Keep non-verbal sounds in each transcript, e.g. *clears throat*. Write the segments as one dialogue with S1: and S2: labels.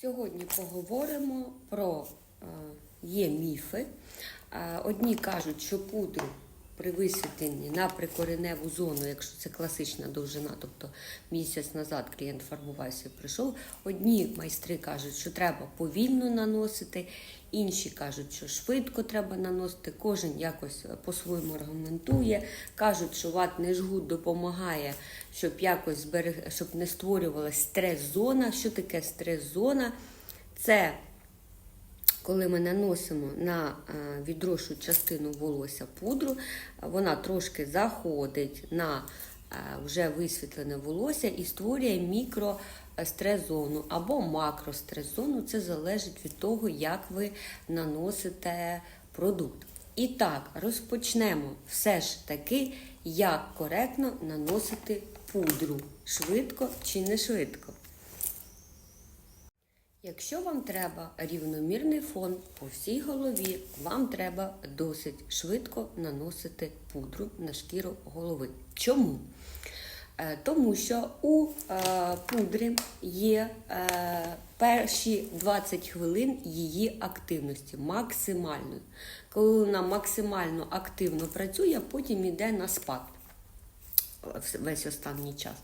S1: Сьогодні поговоримо про е, є міфи. Е, Одні кажуть, що пудру при висвітленні на прикореневу зону, якщо це класична довжина, тобто місяць назад клієнт фарбувався і прийшов. Одні майстри кажуть, що треба повільно наносити, інші кажуть, що швидко треба наносити. Кожен якось по-своєму аргументує. Кажуть, що ватний жгут допомагає, щоб якось зберег... щоб не створювалася стрес-зона. Що таке стрес-зона? Це коли ми наносимо на е, відрошу частину волосся пудру, вона трошки заходить на е, вже висвітлене волосся і створює мікрострес-зону або макрострес-зону. Це залежить від того, як ви наносите продукт. І так, розпочнемо все ж таки, як коректно наносити пудру. Швидко чи не швидко. Якщо вам треба рівномірний фон по всій голові, вам треба досить швидко наносити пудру на шкіру голови. Чому? Е, Тому що у е, пудрі є е, перші 20 хвилин її активності максимальної. Коли вона максимально активно працює, потім йде на спад весь останній час.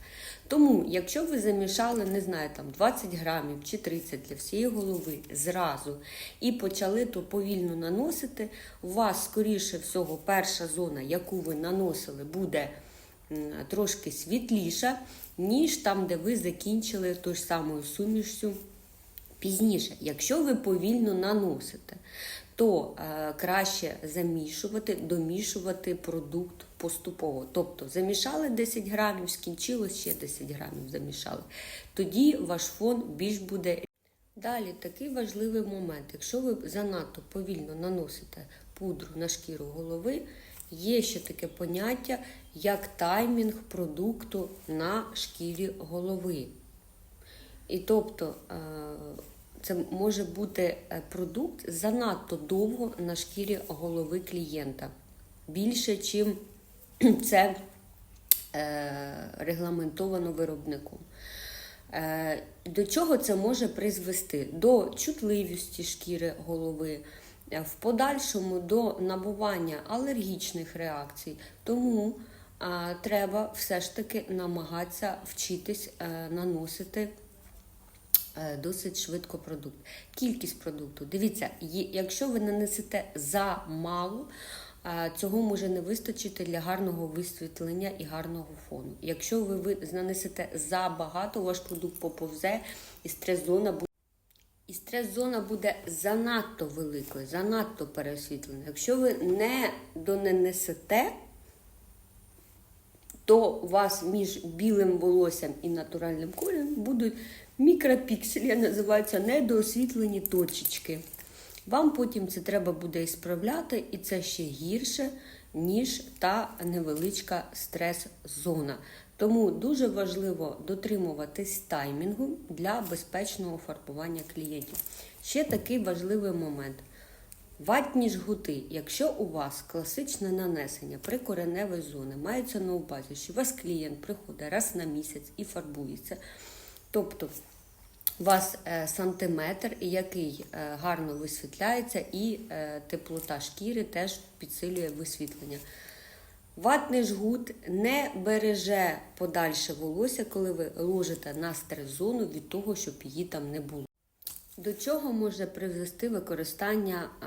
S1: Тому, якщо ви замішали, не знаю, там 20 грамів чи 30 для всієї голови зразу і почали то повільно наносити, у вас, скоріше всього, перша зона, яку ви наносили, буде трошки світліша, ніж там, де ви закінчили тою ж самою сумішю пізніше. Якщо ви повільно наносите, то е, краще замішувати, домішувати продукт поступово. Тобто замішали 10 грамів, скінчилось ще 10 грамів замішали. Тоді ваш фон більш буде. Далі такий важливий момент. Якщо ви занадто повільно наносите пудру на шкіру голови, є ще таке поняття, як таймінг продукту на шкірі голови. І тобто е, це може бути е, продукт занадто довго на шкірі голови клієнта. Більше, чим *clears throat* це е, регламентовано виробником. Е, До чого це може призвести? До чутливості шкіри голови, в подальшому до набування алергічних реакцій. Тому треба все ж таки намагатися вчитись наносити досить швидко продукт. Кількість продукту. Дивіться, якщо ви нанесете замало, е, цього може не вистачити для гарного висвітлення і гарного фону. Якщо ви ви нанесете забагато, ваш продукт поповзе і стрес-зона буде. І стрес-зона буде занадто великою, занадто переосвітленою. Якщо ви не донесете, то у вас між білим волоссям і натуральним кольором будуть мікропікселі, називаються недоосвітлені точечки. Вам потім це треба буде ісправляти, і це ще гірше, ніж та невеличка стрес-зона. Тому дуже важливо дотримуватись таймінгу для безпечного фарбування клієнтів. Ще такий важливий момент. Ватні жгути, якщо у вас класичне нанесення прикореневої зони, мається на увазі, що у вас клієнт приходить раз на місяць і фарбується, тобто у вас е, сантиметр, який е, гарно висвітляється, і е, теплота шкіри теж підсилює висвітлення. Ватний жгут не береже подальше волосся, коли ви ложите на стрес-зону від того, щоб її там не було. До чого може привести використання а,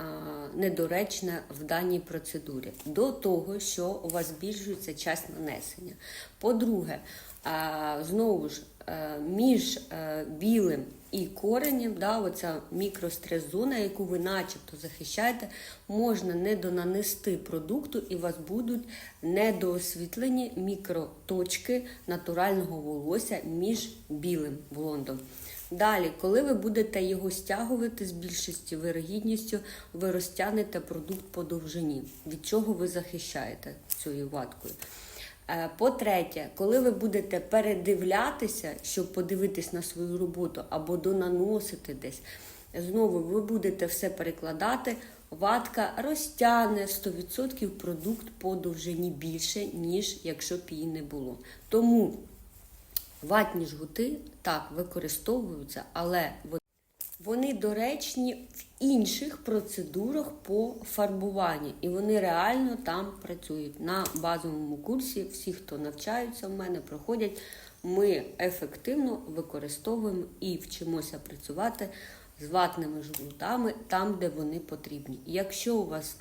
S1: недоречне в даній процедурі? До того, що у вас збільшується час нанесення. По-друге, а, знову ж е, між е, білим і коренем, да, оця мікрострес-зона, яку ви начебто захищаєте, можна не донанести продукту, і у вас будуть недоосвітлені мікроточки натурального волосся між білим блондом. Далі, коли ви будете його стягувати з більшістю вирогідністю, ви розтягнете продукт по довжині, від чого ви захищаєте цією ваткою. Е, По-третє, коли ви будете передивлятися, щоб подивитись на свою роботу або донаносити десь, знову ви будете все перекладати, ватка розтягне 100% продукт по довжині більше, ніж якщо б її не було. Тому Ватні жгути так використовуються, але вони доречні в інших процедурах по фарбуванню, і вони реально там працюють. На базовому курсі всі, хто навчаються в мене, проходять. Ми ефективно використовуємо і вчимося працювати з ватними жгутами там, де вони потрібні. Якщо у вас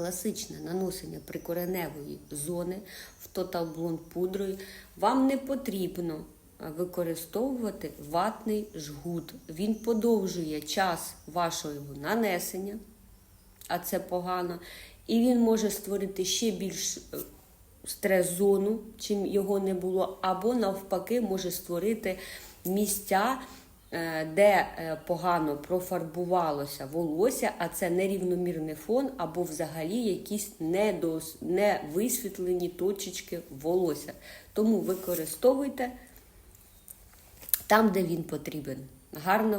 S1: класичне наносення прикореневої зони в Total Blond пудрою, вам не потрібно е, використовувати ватний жгут. Він подовжує час вашого нанесення, а це погано, і він може створити ще більш е, стрес-зону, чим його не було, або навпаки може створити місця, де е, погано профарбувалося волосся, а це нерівномірний фон, або взагалі якісь недос- невисвітлені точечки волосся. Тому використовуйте там, де він потрібен. Гарно